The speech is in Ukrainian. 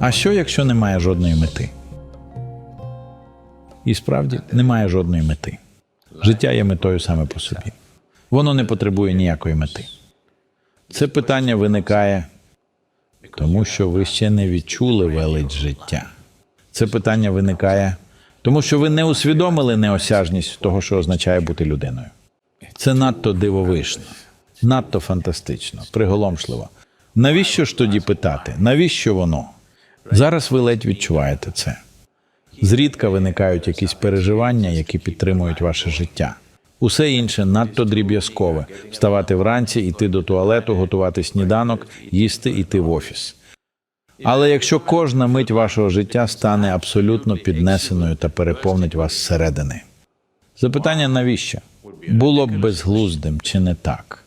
А що, якщо немає жодної мети? І справді немає жодної мети. Життя є метою саме по собі. Воно не потребує ніякої мети. Це питання виникає, тому що ви ще не відчули велич життя. Це питання виникає, тому що ви не усвідомили неосяжність того, що означає бути людиною. Це надто дивовижно, надто фантастично, приголомшливо. Навіщо ж тоді питати? Навіщо воно? Зараз ви ледь відчуваєте це. Зрідка виникають якісь переживання, які підтримують ваше життя. Усе інше надто дріб'язкове: вставати вранці, йти до туалету, готувати сніданок, їсти, йти в офіс. Але якщо кожна мить вашого життя стане абсолютно піднесеною та переповнить вас зсередини, запитання навіщо було б безглуздим чи не так?